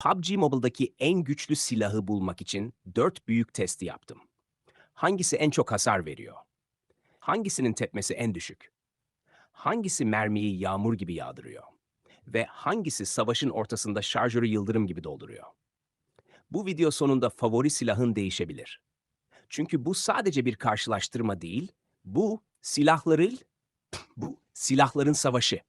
PUBG Mobile'daki en güçlü silahı bulmak için dört büyük testi yaptım. Hangisi en çok hasar veriyor? Hangisinin tepmesi en düşük? Hangisi mermiyi yağmur gibi yağdırıyor? Ve hangisi savaşın ortasında şarjörü yıldırım gibi dolduruyor? Bu video sonunda favori silahın değişebilir. Çünkü bu sadece bir karşılaştırma değil, bu silahların bu silahların savaşı.